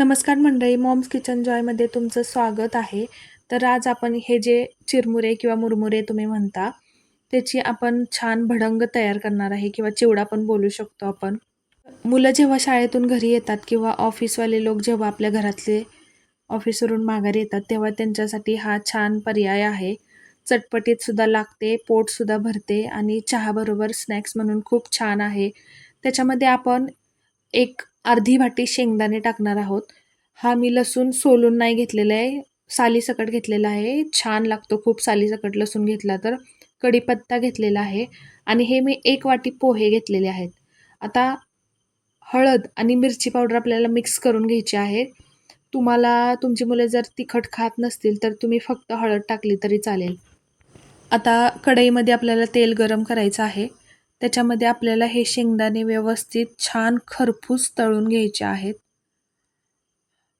नमस्कार मंडळी moms kitchen जॉयमध्ये तुमचं स्वागत आहे. तर आज आपण हे जे चिरमुरे किंवा मुरमुरे तुम्ही म्हणता त्याची आपण छान भडंग तयार करणार आहे किंवा चिवडा पण बोलू शकतो आपण. मुलं जेव्हा शाळेतून घरी येतात किंवा ऑफिसवाले लोक जेव्हा आपल्या घरातले ऑफिसवरून माघारी येतात तेव्हा त्यांच्यासाठी हा छान पर्याय आहे. चटपटीतसुद्धा लागते पोटसुद्धा भरते आणि चहाबरोबर स्नॅक्स म्हणून खूप छान आहे. त्याच्यामध्ये आपण एक अर्धी वाटी शेंगदाणे टाकणार आहोत. हा मी लसूण सोलून नाही घेतलेला आहे. सालीसकट घेतलेला आहे. छान लागतो खूप सालीसकट लसूण घेतला तर. कढीपत्ता घेतलेला आहे आणि हे मी एक वाटी पोहे घेतलेले आहेत. आता हळद आणि मिरची पावडर आपल्याला मिक्स करून घ्यायची आहे. तुम्हाला तुमची मुले जर तिखट खात नसतील तर तुम्ही फक्त हळद टाकली तरी चालेल. आता कढईमध्ये आपल्याला तेल गरम करायचं आहे. त्याच्यामध्ये आपल्याला हे शेंगदाणे व्यवस्थित छान खरपूस तळून घ्यायचे आहेत.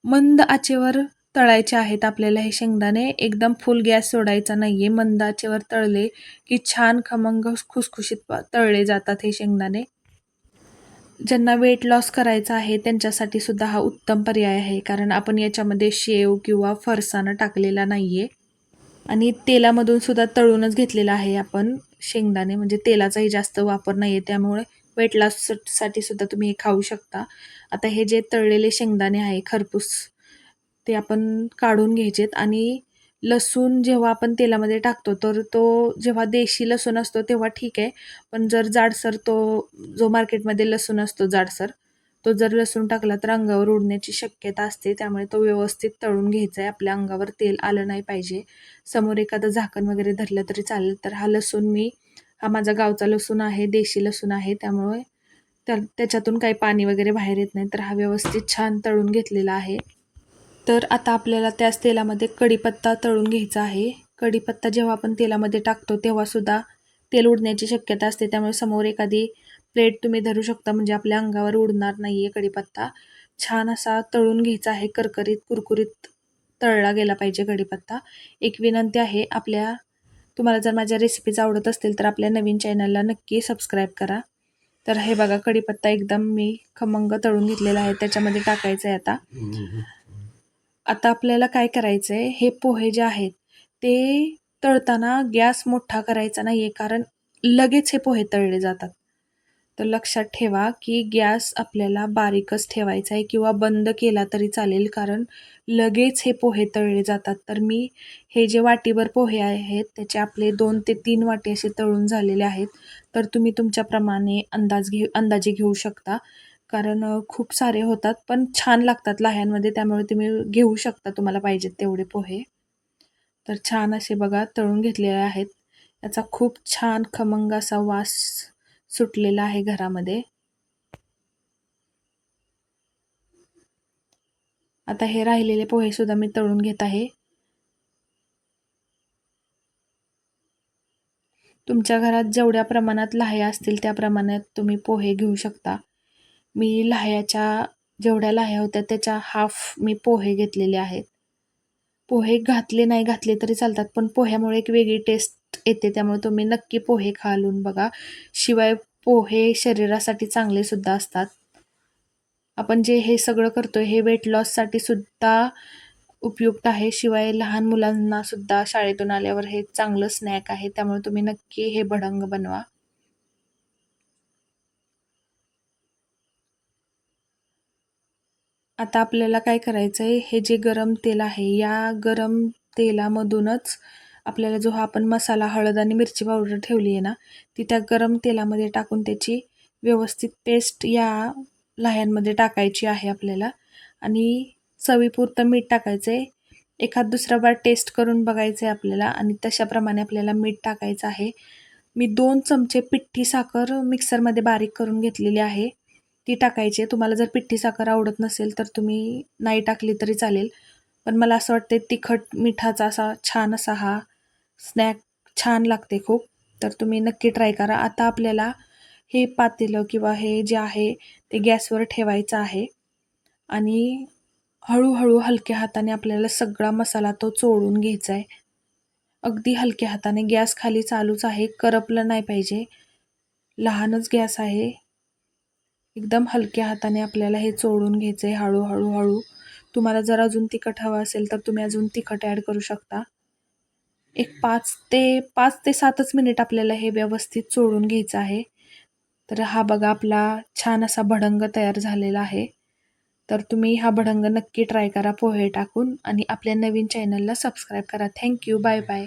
मंद आचेवर तळायचे आहेत आपल्याला हे शेंगदाणे. एकदम फुल गॅस सोडायचा नाहीये. मंद आचेवर तळले की छान खमंग खुसखुशीत तळले जातात हे शेंगदाणे. ज्यांना वेट लॉस करायचा आहे त्यांच्यासाठी सुद्धा हा उत्तम पर्याय आहे कारण आपण याच्यामध्ये शेव किंवा फरसाणं टाकलेला नाहीये. आणि तेलामधून सुद्धा तळूनच घेतलेला आहे आपण. शेंगदाणे म्हणजे तेलाचाही जास्त वापर नाही आहे त्यामुळे वेट लॉससाठी सुद्धा तुम्ही हे खाऊ शकता. आता हे जे तळलेले शेंगदाणे आहे खरपूस ते आपण काढून घ्यायचेत आणि लसूण जेव्हा आपण तेलामध्ये टाकतो तर तो जेव्हा देशी लसूण असतो तेव्हा ठीक आहे पण जर जाडसर तो जो मार्केटमध्ये लसूण असतो जाडसर तो जर लसूण टाकला तर अंगावर उडण्याची शक्यता असते. त्यामुळे तो व्यवस्थित तळून घ्यायचा आहे आपल्या अंगावर तेल आलं नाही पाहिजे. समोर एखादं झाकण वगैरे धरलं तरी चालेल. तर हा लसूण मी हा माझा गावचा लसूण आहे देशी लसूण आहे. त्यामुळे त्या त्याच्यातून काही पाणी वगैरे बाहेर येत नाही. तर हा व्यवस्थित छान तळून घेतलेला आहे. तर आता आपल्याला त्याच तेलामध्ये कढीपत्ता तळून घ्यायचा आहे. कढीपत्ता जेव्हा आपण तेलामध्ये टाकतो तेव्हासुद्धा तेल उडण्याची शक्यता असते. त्यामुळे समोर एखादी प्लेट तुम्ही धरू शकता म्हणजे आपल्या अंगावर उडणार नाही आहे कढीपत्ता. छान असा तळून घ्यायचा आहे करकरीत कुरकुरीत तळला गेला पाहिजे कढीपत्ता. एक विनंती आहे आपल्या तुम्हाला जर माझ्या रेसिपीज आवडत असतील तर आपल्या नवीन चॅनलला नक्की सबस्क्राईब करा. तर हे बघा कढीपत्ता एकदम मी खमंग तळून घेतलेला आहे त्याच्यामध्ये टाकायचं आहे आता. आता आपल्याला काय करायचं आहे हे पोहे जे आहेत ते तळताना गॅस मोठा करायचा नाही आहे कारण लगेच हे पोहे तळले जातात. तर लक्षात ठेवा की गॅस आपल्याला बारीकच ठेवायचा आहे किंवा बंद केला तरी चालेल कारण लगेच हे पोहे तळले जातात. तर मी हे जे वाटीभर पोहे आहेत त्याचे आपले दोन ते तीन वाटी असे तळून झालेले आहेत. तर तुम्ही तुमच्याप्रमाणे अंदाज घे अंदाजे घेऊ शकता. कारण खूप सारे होतात पण छान लागतात लाह्यांमध्ये त्यामुळे तुम्ही घेऊ शकता तुम्हाला पाहिजेत तेवढे पोहे. तर छान असे बघा तळून घेतलेले आहेत. याचा खूप छान खमंग असा वास सुटलेला आहे घरामध्ये. आता हे राहिलेले पोहे सुद्धा मी तळून घेत आहे. तुमच्या घरात जेवढ्या प्रमाणात लाह्या असतील त्या प्रमाणात तुम्ही पोहे घेऊ शकता. मी लाह्याच्या जेवढ्या लाह्या होत्या त्याच्या हाफ मी पोहे घेतलेले आहेत. पोहे घातले नाही घातले तरी चालतात पण पोह्यामुळे एक वेगळी टेस्ट येते त्यामुळे तुम्ही नक्की पोहे खालून बघा. शिवाय पोहे शरीरासाठी चांगले सुद्धा असतात. आपण जे हे सगळं करतोय हे वेट लॉससाठी सुद्धा उपयुक्त आहे. शिवाय लहान मुलांना सुद्धा शाळेतून आल्यावर हे चांगलं स्नॅक आहे. त्यामुळे तुम्ही नक्की हे भडंग बनवा. आता आपल्याला काय करायचं आहे हे जे गरम तेल आहे या गरम तेलामधूनच आपल्याला जो हा आपण मसाला हळद आणि मिरची पावडर ठेवली आहे ना ती त्या गरम तेलामध्ये टाकून त्याची व्यवस्थित पेस्ट या लाह्यांमध्ये टाकायची आहे आपल्याला. आणि चवीपुरतं मीठ टाकायचं आहे एखाद दुसरा बार टेस्ट करून बघायचं आहे आपल्याला आणि तशाप्रमाणे आपल्याला मीठ टाकायचं आहे. मी दोन चमचे पिठ्ठी साखर मिक्सरमध्ये बारीक करून घेतलेली आहे. ती टाकायची आहे. तुम्हाला जर पिठ्ठी साखर आवडत नसेल तर तुम्ही नाही टाकली तरी चालेल. पण मला असं वाटते तिखट मिठाचा असा छान असा हा स्नॅक छान लागते खूप. तर तुम्ही नक्की ट्राय करा. आता आपल्याला हे पातेलं किंवा हे जे आहे ते गॅसवर ठेवायचं आहे. आणि हळूहळू हलक्या हाताने आपल्याला सगळा मसाला तो चोळून घ्यायचा आहे. अगदी हलक्या हाताने गॅस खाली चालूच आहे. करपलं नाही पाहिजे. लहानच गॅस आहे. एकदम हलक्या हाताने आपल्याला हे चोळून घ्यायचं आहे हळूहळू हळू. तुम्हाला जर अजून तिखट हवं असेल तर तुम्ही अजून तिखट ॲड करू शकता. एक पाच ते पाच ते सातच मिनिट आपल्याला हे व्यवस्थित चोळून घ्यायचं आहे. तर हा बघा आपला छान असा भडंग तयार झालेला आहे. तर तुम्ही हा भडंग नक्की ट्राय करा पोहे टाकून. आणि आपल्या नवीन चॅनलला सबस्क्राईब करा. Thank you bye bye